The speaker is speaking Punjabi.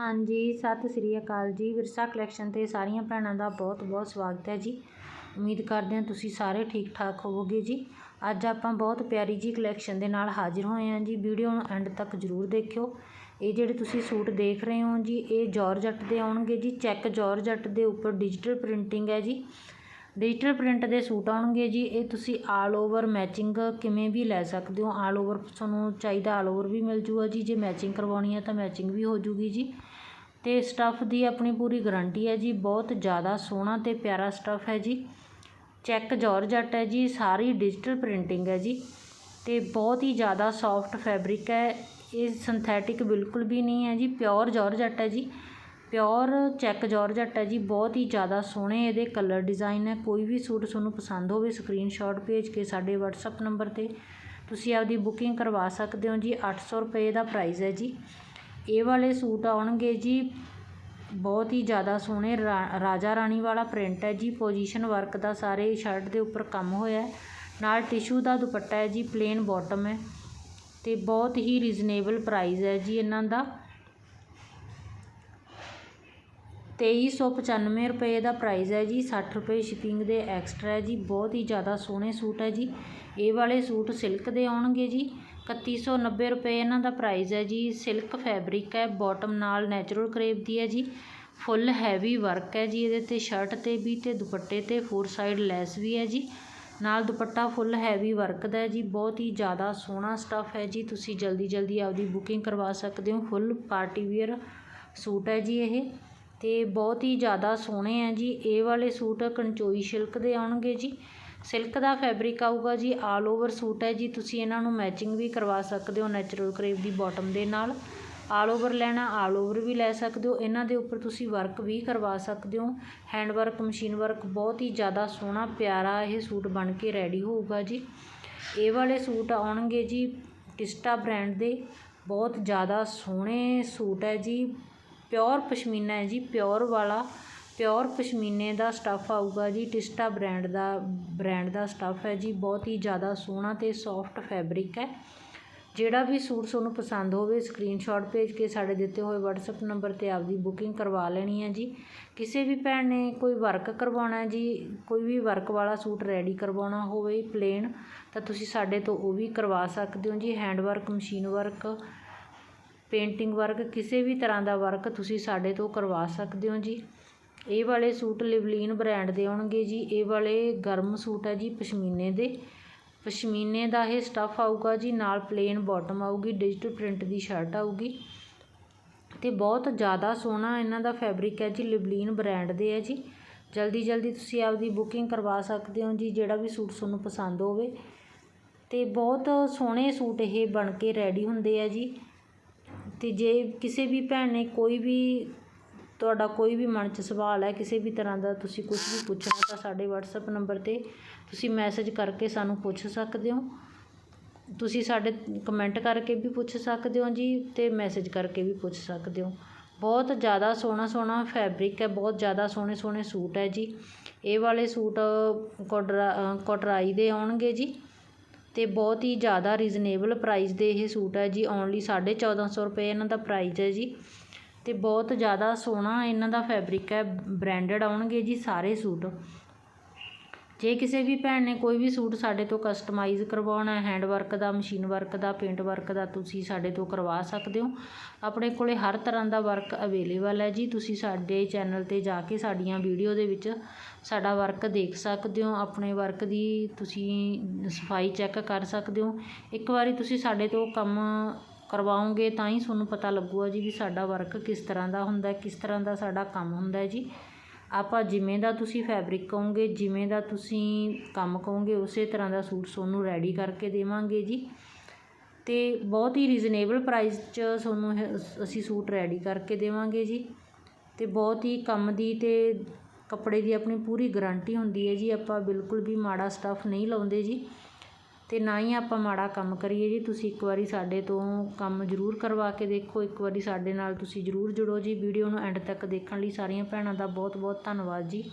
ਹਾਂਜੀ, ਸਤਿ ਸ੍ਰੀ ਅਕਾਲ ਜੀ। ਵਿਰਸਾ ਕਲੈਕਸ਼ਨ ਤੇ ਸਾਰੀਆਂ ਭੈਣਾਂ ਦਾ ਬਹੁਤ ਬਹੁਤ ਸਵਾਗਤ ਹੈ ਜੀ। ਉਮੀਦ ਕਰਦੇ ਹਾਂ ਤੁਸੀਂ ਸਾਰੇ ਠੀਕ ਠਾਕ ਹੋਵੋਗੇ ਜੀ। ਅੱਜ ਆਪਾਂ ਬਹੁਤ ਪਿਆਰੀ ਜੀ ਕਲੈਕਸ਼ਨ ਦੇ ਨਾਲ ਹਾਜ਼ਰ ਹੋਏ ਹਾਂ ਜੀ। ਵੀਡੀਓ ਨੂੰ ਐਂਡ ਤੱਕ ਜ਼ਰੂਰ ਦੇਖਿਓ। ਇਹ ਜਿਹੜੇ ਤੁਸੀਂ ਸੂਟ ਦੇਖ ਰਹੇ ਹੋ ਜੀ, ਇਹ ਜਾਰਜਟ ਦੇ ਆਉਣਗੇ ਜੀ। ਚੈੱਕ ਜਾਰਜਟ ਦੇ ਉੱਪਰ ਡਿਜੀਟਲ ਪ੍ਰਿੰਟਿੰਗ ਹੈ ਜੀ। ਡਿਜੀਟਲ ਪ੍ਰਿੰਟ ਦੇ ਸੂਟ ਆਉਣਗੇ ਜੀ, ਇਹ ਤੁਸੀਂ ਆਲ ਓਵਰ ਮੈਚਿੰਗ ਕਿਵੇਂ ਵੀ ਲੈ ਸਕਦੇ ਹੋ ਆਲ ਓਵਰ ਤੁਹਾਨੂੰ ਚਾਹੀਦਾ ਆਲ ਓਵਰ ਵੀ ਮਿਲ ਜੂਗਾ ਜੀ, ਜੇ ਮੈਚਿੰਗ ਕਰਵਾਉਣੀ ਹੈ ਤਾਂ ਮੈਚਿੰਗ ਵੀ ਹੋ ਜੂਗੀ ਜੀ। ਅਤੇ ਸਟੱਫ ਦੀ ਆਪਣੀ ਪੂਰੀ ਗਰੰਟੀ ਹੈ ਜੀ, ਬਹੁਤ ਜ਼ਿਆਦਾ ਸੋਹਣਾ ਅਤੇ ਪਿਆਰਾ ਸਟੱਫ ਹੈ ਜੀ। ਚੈੱਕ ਜਾਰਜਟ ਹੈ ਜੀ, ਸਾਰੀ ਡਿਜੀਟਲ ਪ੍ਰਿੰਟਿੰਗ ਹੈ ਜੀ। ਅਤੇ ਬਹੁਤ ਹੀ ਜ਼ਿਆਦਾ ਸੌਫਟ ਫੈਬਰਿਕ ਹੈ, ਇਹ ਸਿੰਥੈਟਿਕ ਬਿਲਕੁਲ ਵੀ ਨਹੀਂ ਹੈ ਜੀ ਪਿਓਰ ਜਾਰਜਟ ਹੈ ਜੀ। ਪਿਓਰ ਚੈੱਕ ਜਾਰਜਟ ਹੈ ਜੀ, ਬਹੁਤ ਹੀ ਜ਼ਿਆਦਾ ਸੋਹਣੇ ਇਹਦੇ ਕਲਰ ਡਿਜ਼ਾਇਨ ਹੈ। ਕੋਈ ਵੀ ਸੂਟ ਤੁਹਾਨੂੰ ਪਸੰਦ ਹੋਵੇ ਸਕਰੀਨਸ਼ਾਟ ਭੇਜ ਕੇ ਸਾਡੇ WhatsApp ਨੰਬਰ ਤੇ ਤੁਸੀਂ ਆਪਦੀ ਬੁਕਿੰਗ ਕਰਵਾ ਸਕਦੇ ਹੋ ਜੀ। 800 ਰੁਪਏ ਦਾ ਪ੍ਰਾਈਸ ਹੈ ਜੀ। ਇਹ ਵਾਲੇ ਸੂਟ ਆਉਣਗੇ ਜੀ। ਬਹੁਤ ਹੀ ਜ਼ਿਆਦਾ ਸੋਹਣੇ ਰਾਜਾ ਰਾਣੀ ਵਾਲਾ ਪ੍ਰਿੰਟ ਹੈ ਜੀ। ਪੋਜੀਸ਼ਨ ਵਰਕ ਦਾ ਸਾਰੇ ਸ਼ਰਟ ਦੇ ਉੱਪਰ ਕੰਮ ਹੋਇਆ ਨਾਲ ਟਿਸ਼ੂ ਦਾ ਦੁਪੱਟਾ ਹੈ ਜੀ ਪਲੇਨ ਬਾਟਮ ਹੈ। ਤੇ ਬਹੁਤ ਹੀ ਰੀਜ਼ਨੇਬਲ ਪ੍ਰਾਈਸ ਹੈ ਜੀ ਇਹਨਾਂ ਦਾ। 2395 ਰੁਪਏ ਦਾ ਪ੍ਰਾਈਜ਼ ਹੈ ਜੀ, ਸੱਠ ਰੁਪਏ ਸ਼ਿਪਿੰਗ ਦੇ ਐਕਸਟਰਾ ਹੈ ਜੀ, ਬਹੁਤ ਹੀ ਜ਼ਿਆਦਾ ਸੋਹਣੇ ਸੂਟ ਹੈ ਜੀ। ਇਹ ਵਾਲੇ ਸੂਟ ਸਿਲਕ ਦੇ ਆਉਣਗੇ ਜੀ। 3190 ਰੁਪਏ ਇਹਨਾਂ ਦਾ ਪ੍ਰਾਈਜ਼ ਹੈ ਜੀ। ਸਿਲਕ ਫੈਬਰਿਕ ਹੈ ਬਾਟਮ ਨਾਲ ਨੈਚੁਰਲ ਕਰੇਪ ਦੀ ਹੈ ਜੀ। ਫੁੱਲ ਹੈਵੀ ਵਰਕ ਹੈ ਜੀ ਇਹਦੇ ਤੇ ਸ਼ਰਟ ਤੇ ਵੀ ਤੇ, ਦੁਪੱਟੇ ਤੇ ਫੋਰ ਸਾਈਡ ਲੈਸ ਵੀ ਹੈ ਜੀ। ਨਾਲ ਦੁਪੱਟਾ ਫੁੱਲ ਹੈਵੀ ਵਰਕ ਦਾ ਹੈ ਜੀ। ਬਹੁਤ ਹੀ ਜ਼ਿਆਦਾ ਸੋਹਣਾ ਸਟੱਫ ਹੈ ਜੀ। ਤੁਸੀਂ ਜਲਦੀ ਜਲਦੀ ਆਪਦੀ ਬੁਕਿੰਗ ਕਰਵਾ ਸਕਦੇ ਹੋ। ਫੁੱਲ ਪਾਰਟੀ ਵੇਅਰ ਸੂਟ ਹੈ ਜੀ ਇਹ। ਅਤੇ ਬਹੁਤ ਹੀ ਜ਼ਿਆਦਾ ਸੋਹਣੇ ਹੈ ਜੀ। ਇਹ ਵਾਲੇ ਸੂਟ ਕੰਚੋਈ ਸਿਲਕ ਦੇ ਆਉਣਗੇ ਜੀ। ਸਿਲਕ ਦਾ ਫੈਬਰਿਕ ਆਊਗਾ ਜੀ। ਆਲ ਓਵਰ ਸੂਟ ਹੈ ਜੀ। ਤੁਸੀਂ ਇਹਨਾਂ ਨੂੰ ਮੈਚਿੰਗ ਵੀ ਕਰਵਾ ਸਕਦੇ ਹੋ ਨੈਚੁਰਲ ਕਰੇਪ ਦੀ ਬਾਟਮ ਦੇ ਨਾਲ। ਆਲ ਓਵਰ ਲੈਣਾ, ਆਲ ਓਵਰ ਵੀ ਲੈ ਸਕਦੇ ਹੋ। ਇਹਨਾਂ ਦੇ ਉੱਪਰ ਤੁਸੀਂ ਵਰਕ ਵੀ ਕਰਵਾ ਸਕਦੇ ਹੋ। ਹੈਂਡ ਵਰਕ, ਮਸ਼ੀਨ ਵਰਕ ਬਹੁਤ ਹੀ ਜ਼ਿਆਦਾ ਸੋਹਣਾ, ਪਿਆਰਾ ਇਹ ਸੂਟ ਬਣ ਕੇ ਰੈਡੀ ਹੋਊਗਾ ਜੀ। ਇਹ ਵਾਲੇ ਸੂਟ ਆਉਣਗੇ ਜੀ ਟਿਸਟਾ ਬ੍ਰਾਂਡ ਦੇ। ਬਹੁਤ ਜ਼ਿਆਦਾ ਸੋਹਣੇ ਸੂਟ ਹੈ ਜੀ। ਪਿਓਰ ਪਸ਼ਮੀਨਾ ਹੈ ਜੀ, ਪਿਓਰ ਵਾਲਾ, ਪਿਓਰ ਪਸ਼ਮੀਨੇ ਦਾ ਸਟੱਫ ਆਊਗਾ ਜੀ, ਟਿਸਟਾ ਬ੍ਰੈਂਡ ਦਾ ਬ੍ਰੈਂਡ ਦਾ ਸਟੱਫ ਹੈ ਜੀ, ਬਹੁਤ ਹੀ ਜ਼ਿਆਦਾ ਸੋਹਣਾ ਅਤੇ ਸੌਫਟ ਫੈਬਰਿਕ ਹੈ। ਜਿਹੜਾ ਵੀ ਸੂਟ ਤੁਹਾਨੂੰ ਪਸੰਦ ਹੋਵੇ ਸਕਰੀਨਸ਼ਾਟ ਭੇਜ ਕੇ ਸਾਡੇ ਦਿੱਤੇ ਹੋਏ WhatsApp ਨੰਬਰ ਤੇ ਆਪਦੀ ਬੁਕਿੰਗ ਕਰਵਾ ਲੈਣੀ ਹੈ ਜੀ। ਕਿਸੇ ਵੀ ਭੈਣ ਨੇ ਕੋਈ ਵਰਕ ਕਰਵਾਉਣਾ ਜੀ, ਕੋਈ ਵੀ ਵਰਕ ਵਾਲਾ ਸੂਟ ਰੈਡੀ ਕਰਵਾਉਣਾ ਹੋਵੇ ਪਲੇਨ ਤਾਂ ਤੁਸੀਂ ਸਾਡੇ ਤੋਂ ਉਹ ਵੀ ਕਰਵਾ ਸਕਦੇ ਹੋ ਜੀ hand work machine work painting work ਕਿਸੇ ਵੀ ਤਰ੍ਹਾਂ ਦਾ ਵਰਕ ਤੁਸੀਂ ਸਾਡੇ ਤੋਂ ਕਰਵਾ ਸਕਦੇ ਹੋ ਜੀ। ਇਹ ਵਾਲੇ ਸੂਟ ਲਿਵਲੀਨ ਬ੍ਰਾਂਡ ਦੇ ਆਉਣਗੇ ਜੀ। ਇਹ ਵਾਲੇ ਗਰਮ ਸੂਟ ਹੈ ਜੀ ਪਸ਼ਮੀਨੇ ਦੇ। ਪਸ਼ਮੀਨੇ ਦਾ ਇਹ ਸਟੱਫ ਆਊਗਾ ਜੀ, ਨਾਲ ਪਲੇਨ ਬਾਟਮ ਆਊਗੀ ਡਿਜੀਟਲ ਪ੍ਰਿੰਟ ਦੀ ਸ਼ਰਟ ਆਊਗੀ। ਤੇ ਬਹੁਤ ਜ਼ਿਆਦਾ ਸੋਹਣਾ ਇਹਨਾਂ ਦਾ ਫੈਬਰਿਕ ਹੈ ਜੀ, ਲਿਵਲੀਨ ਬ੍ਰਾਂਡ ਦੇ ਹੈ ਜੀ। ਜਲਦੀ ਜਲਦੀ ਤੁਸੀਂ ਆਪਦੀ ਬੁਕਿੰਗ ਕਰਵਾ ਸਕਦੇ ਹੋ ਜੀ, ਜਿਹੜਾ ਵੀ ਸੂਟ ਤੁਹਾਨੂੰ ਪਸੰਦ ਹੋਵੇ। ਤੇ ਬਹੁਤ ਸੋਹਣੇ ਸੂਟ ਇਹ ਬਣ ਕੇ ਰੈਡੀ ਹੁੰਦੇ ਆ ਜੀ। ਅਤੇ ਜੇ ਕਿਸੇ ਵੀ ਭੈਣ ਨੇ ਕੋਈ ਵੀ ਤੁਹਾਡਾ ਕੋਈ ਵੀ ਮਨ 'ਚ ਸਵਾਲ ਹੈ, ਕਿਸੇ ਵੀ ਤਰ੍ਹਾਂ ਦਾ ਤੁਸੀਂ ਕੁਛ ਵੀ ਪੁੱਛਣਾ ਤਾਂ ਸਾਡੇ ਵਟਸਐਪ ਨੰਬਰ 'ਤੇ ਤੁਸੀਂ ਮੈਸੇਜ ਕਰਕੇ ਸਾਨੂੰ ਪੁੱਛ ਸਕਦੇ ਹੋ। ਤੁਸੀਂ ਸਾਡੇ ਕਮੈਂਟ ਕਰਕੇ ਵੀ ਪੁੱਛ ਸਕਦੇ ਹੋ ਜੀ ਅਤੇ ਮੈਸੇਜ ਕਰਕੇ ਵੀ ਪੁੱਛ ਸਕਦੇ ਹੋ। ਬਹੁਤ ਜ਼ਿਆਦਾ ਸੋਹਣਾ ਸੋਹਣਾ ਫੈਬਰਿਕ ਹੈ, ਬਹੁਤ ਜ਼ਿਆਦਾ ਸੋਹਣੇ ਸੋਹਣੇ ਸੂਟ ਹੈ ਜੀ। ਇਹ ਵਾਲੇ ਸੂਟ ਕੋਟਰਾ, ਕੋਟਰਾਈ ਦੇ ਆਉਣਗੇ ਜੀ। ਅਤੇ ਬਹੁਤ ਹੀ ਜ਼ਿਆਦਾ ਰੀਜ਼ਨੇਬਲ ਪ੍ਰਾਈਜ਼ ਦੇ ਇਹ ਸੂਟ ਹੈ ਜੀ। ਓਨਲੀ 1450 ਰੁਪਏ ਇਹਨਾਂ ਦਾ ਪ੍ਰਾਈਜ਼ ਹੈ ਜੀ। ਅਤੇ ਬਹੁਤ ਜ਼ਿਆਦਾ ਸੋਹਣਾ ਇਹਨਾਂ ਦਾ ਫੈਬਰਿਕ ਹੈ। ਬ੍ਰਾਂਡਡ ਆਉਣਗੇ ਜੀ ਸਾਰੇ ਸੂਟ। ਜੇ ਕਿਸੇ ਵੀ ਭੈਣ ਨੇ ਕੋਈ ਵੀ ਸੂਟ ਸਾਡੇ ਤੋਂ ਕਸਟਮਾਈਜ਼ ਕਰਵਾਉਣਾ ਹੈਂਡ ਵਰਕ ਦਾ ਮਸ਼ੀਨ ਵਰਕ ਦਾ ਪੇਂਟ ਵਰਕ ਦਾ, ਤੁਸੀਂ ਸਾਡੇ ਤੋਂ ਕਰਵਾ ਸਕਦੇ ਹੋ। ਆਪਣੇ ਕੋਲੇ ਹਰ ਤਰ੍ਹਾਂ ਦਾ ਵਰਕ ਅਵੇਲੇਬਲ ਹੈ ਜੀ। ਤੁਸੀਂ ਸਾਡੇ ਚੈਨਲ ਤੇ ਜਾ ਕੇ ਸਾਡੀਆਂ ਵੀਡੀਓ ਦੇ ਵਿੱਚ ਸਾਡਾ ਵਰਕ ਦੇਖ ਸਕਦੇ ਹੋ। ਆਪਣੇ ਵਰਕ ਦੀ ਤੁਸੀਂ ਸਫ਼ਾਈ ਚੈੱਕ ਕਰ ਸਕਦੇ ਹੋ। ਇੱਕ ਵਾਰੀ ਤੁਸੀਂ ਸਾਡੇ ਤੋਂ ਕੰਮ ਕਰਵਾਓਗੇ ਤਾਂ ਹੀ ਤੁਹਾਨੂੰ ਪਤਾ ਲੱਗੂਗਾ ਜੀ ਵੀ ਸਾਡਾ ਵਰਕ ਕਿਸ ਤਰ੍ਹਾਂ ਦਾ ਹੁੰਦਾ ਕਿਸ ਤਰ੍ਹਾਂ ਦਾ ਸਾਡਾ ਕੰਮ ਹੁੰਦਾ ਜੀ। ਆਪਾਂ ਜਿਵੇਂ ਦਾ ਤੁਸੀਂ ਫੈਬਰਿਕ ਕਹੋਗੇ, ਜਿਵੇਂ ਦਾ ਤੁਸੀਂ ਕੰਮ ਕਹੋਗੇ, ਉਸੇ ਤਰ੍ਹਾਂ ਦਾ ਸੂਟ ਤੁਹਾਨੂੰ ਰੈਡੀ ਕਰਕੇ ਦੇਵਾਂਗੇ ਜੀ। ਅਤੇ ਬਹੁਤ ਹੀ ਰੀਜ਼ਨੇਬਲ ਪ੍ਰਾਈਸ 'ਚ ਤੁਹਾਨੂੰ ਅਸੀਂ ਸੂਟ ਰੈਡੀ ਕਰਕੇ ਦੇਵਾਂਗੇ ਜੀ। ਅਤੇ ਬਹੁਤ ਹੀ ਕੰਮ ਦੀ ਅਤੇ ਕੱਪੜੇ ਦੀ ਆਪਣੀ ਪੂਰੀ ਗਰੰਟੀ ਹੁੰਦੀ ਹੈ ਜੀ। ਆਪਾਂ ਬਿਲਕੁਲ ਵੀ ਮਾੜਾ ਸਟੱਫ ਨਹੀਂ ਲਾਉਂਦੇ ਜੀ। ਅਤੇ ਨਾ ਹੀ ਆਪਾਂ ਮਾੜਾ ਕੰਮ ਕਰੀਏ ਜੀ। ਤੁਸੀਂ ਇੱਕ ਵਾਰੀ ਸਾਡੇ ਤੋਂ ਕੰਮ ਜ਼ਰੂਰ ਕਰਵਾ ਕੇ ਦੇਖੋ। ਇੱਕ ਵਾਰੀ ਸਾਡੇ ਨਾਲ ਤੁਸੀਂ ਜ਼ਰੂਰ ਜੁੜੋ ਜੀ। ਵੀਡੀਓ ਨੂੰ ਐਂਡ ਤੱਕ ਦੇਖਣ ਲਈ ਸਾਰੀਆਂ ਭੈਣਾਂ ਦਾ ਬਹੁਤ ਬਹੁਤ ਧੰਨਵਾਦ ਜੀ।